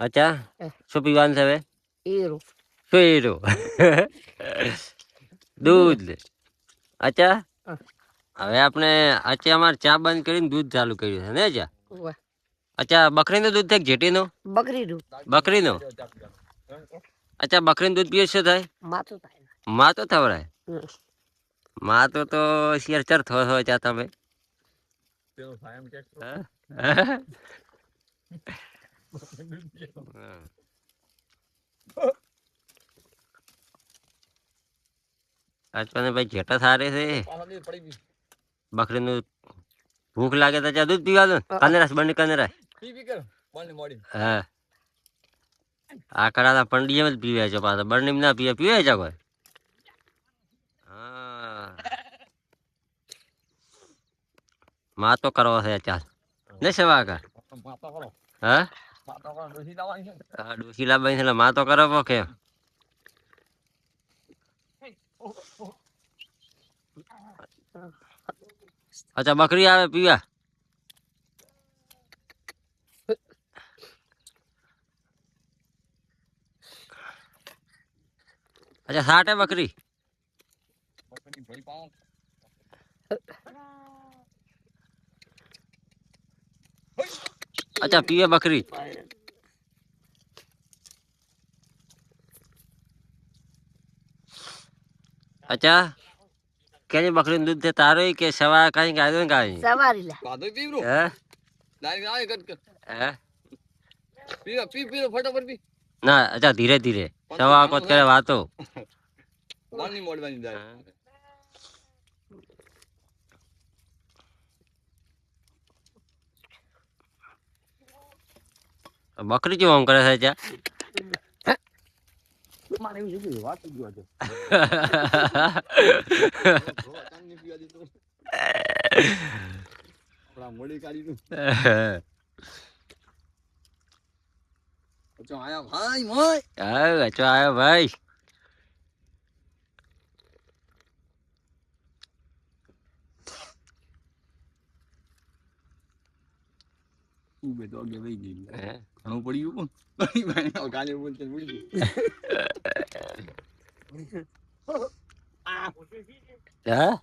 અચ્છા? શું પીવાનું છે હવે? એરું. શું દૂધ. અચ્છા? હવે આપણે અચ્છા અમારે ચા બંધ કરીને દૂધ ચાલુ કર્યું છે ને અચ્છા ઉવા. અચ્છા બકરીનું દૂધ થાય જેટીનું બકરીનું. બકરીનો? અચ્છા બકરીનું દૂધ પીએ શું થાય? માથું થાય. માં તો થવરાય? હમ. તો તો શેર ચર થો થો ચા તમે હા? હા. આજકાલને ભાઈ જેટા સારે છે. બકરીનું ભૂખ લાગે તો ચા દૂધ પીવાનું કનેરાસ બંને કનેરાસ હા. આ કડાના પંડિયમ જ પીવે છે પાછા. બંને ના પીવે. પીવે છે કોઈ? માતો માં તો કરવો છે ચાલ. ને સેવા કર. હા? હા ડોસી લાવવાની છે એટલે માં તો કરો કે અચ્છા, બકરી આવે પીવા? અચ્છા, સાટે બકરી? અચ્છા, પીવે બકરી? અચ્છા. કેની બકરીનું દૂધ છે? તારો કે સવા કઈ ગાયો ને ગાય સવારી લે હે? હે? ના અચ્છા ધીરે ધીરે. સવા કોત કરે વાતો. હા. બકરી કેવું આમ કરે છે 그만해 여기 와서 이거죠. 그럼 멀리 가리는. cho ai không? Ơi mới ừ cho ai không ơi u bê đó cái gì không có đi uống đi bạn cái này muốn chơi હે? હા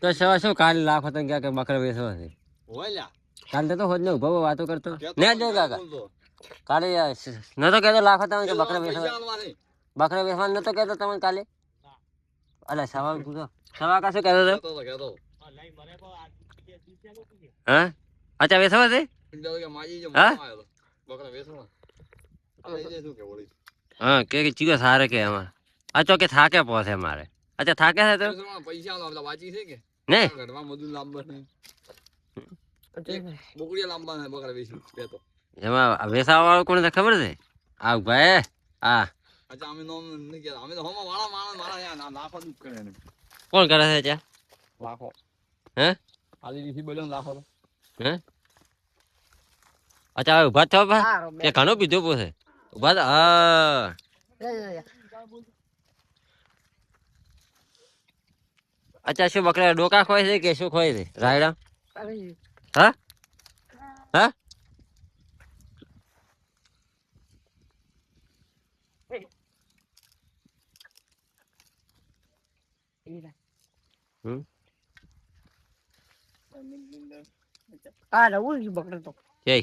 તો સવા શું કાલે લાખો તને ક્યાં કે બકરા વેચવા છે? કાલે તો હોજ ને ઊભો વાતો કરતો. ને જો કાકા. કાલે નતો કહેતો લાખો તમે કે બકરા બેસો બકરા વેચવા નતો કહેતો તમે કાલે? અલે સવા પૂછો. સવા કા શું કહેતો તો હા? અચ્છા વેચવા છે? હા? કે કે ચીયો સારે કે એમાં અચો કે થાકે પહોંચે મારે. અચ્છા થાકે છે તો? ને? એમાં વેસાવા વાળો કોણ છે ખબર છે? આ ભાઈ આ. કોણ કરે છે ચા હે? હે? અચ્છા હવે ઊભા થયો બા. સારો કે ઘણું પીધું પોસે ઊભા થા હા અચ્છા શું બકરા ડોકા ખોય છે કે શું ખોય છે રાયડા હા હા હમ હા રવું જ બકરો તો જય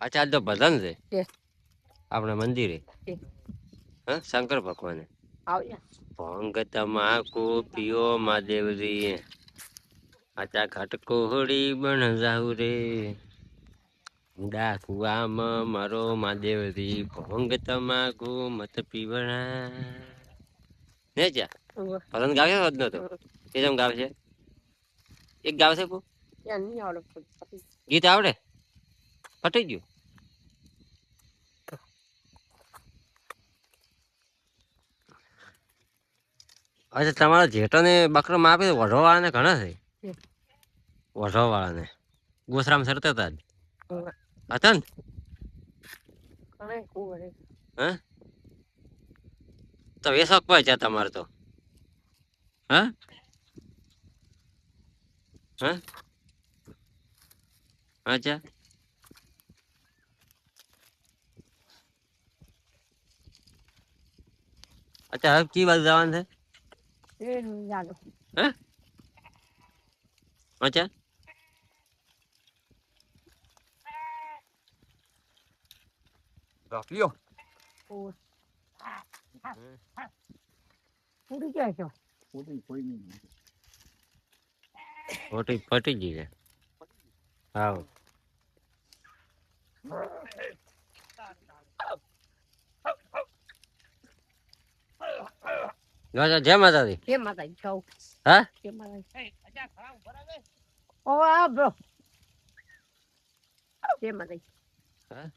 અચ્છા તો ભજન છે? આપણે મંદિરે? હા. શંકર ભગવાને? ભંગ તમાકુ પિયો મહાદેવજી આચા ઘટકો હોડી બન જાઉ રે ઊંડા કુવામાં મારો મહાદેવજી. ભંગ તમાકુ મત પીવણા. ને જા. ભજન ગાવે હોત તો? એ જેમ ગાવે છે? એક ગાવે છે કો ગીત આવડે? ફટી ગયું અચ્છા તમારા જેઠો ને બકરો માપે વઢો વાળાને ઘણા છે. વઢો વાળા ને ગોસરામ સરતા હતા. હતા ને? કુંવરે. તો વેસક પાય છે તમારે તો. હા? હા? અચ્છા અચ્છા હવે કી બાજુ જવાનું છે? હે અચ્છા રાખલ્યો ઓ પૂરી જાય છો કોઈ કોઈ નહીં ખોટી ફટી ગઈ છે હા જો જય માતાજી કે માતા જાઉં હા કે માતા ઓ આ બ્રો કે માતા હા?